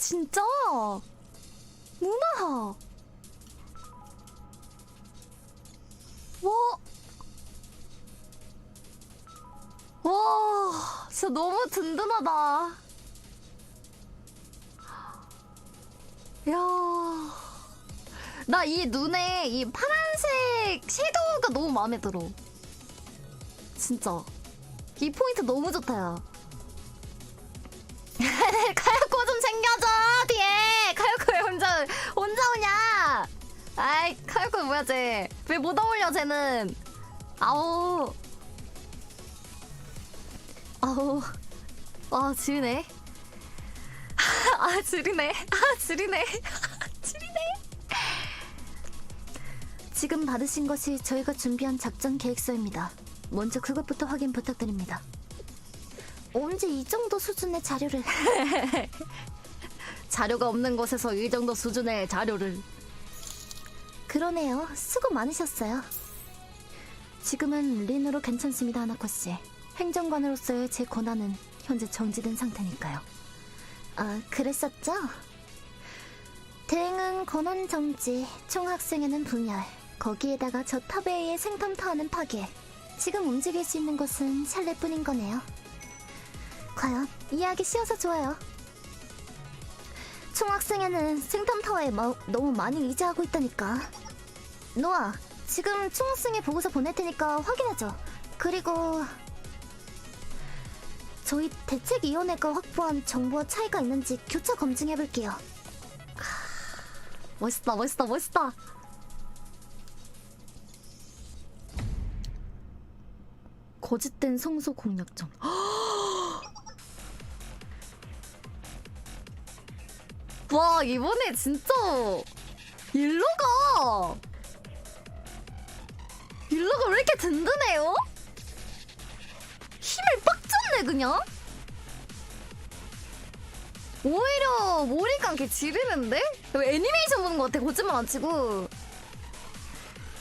진짜? 누나 와와 진짜 너무 든든하다. 야나 이 눈에 이 파란색 섀도우가 너무 마음에 들어. 진짜. 이 포인트 너무 좋다 야. 아이, 카야코 뭐야, 쟤. 왜 못 어울려, 쟤는. 아우. 아우. 아, 지리네. 아, 지리네. 아, 지리네. 지리네. 지금 받으신 것이 저희가 준비한 작전 계획서입니다. 먼저 그것부터 확인 부탁드립니다. 언제 이 정도 수준의 자료를 자료가 없는 곳에서 이 정도 수준의 자료를 그러네요. 수고 많으셨어요. 지금은 린으로 괜찮습니다, 하나코 씨. 행정관으로서의 제 권한은 현재 정지된 상태니까요. 아, 그랬었죠? 대행은 권한 정지, 총학생회는 분열, 거기에다가 저 탑에이의 생탐터하는 파괴. 지금 움직일 수 있는 것은 샬레뿐인 거네요. 과연 이해하기 쉬워서 좋아요. 총학생회는 생탐타워에 마- 너무 많이 의지하고 있다니까. 노아, 지금 총학생회 보고서 보낼 테니까 확인해줘. 그리고 저희 대책위원회가 확보한 정보와 차이가 있는지 교차 검증해볼게요. 멋있다, 멋있다, 멋있다. 거짓된 성소 공략전. 와 이번에 진짜 일로가 일로가 왜 이렇게 든든해요? 힘을 빡 줬네 그냥 오히려 몰입감 개 지르는데? 이거 애니메이션 보는 것 같아 거짓말 안 치고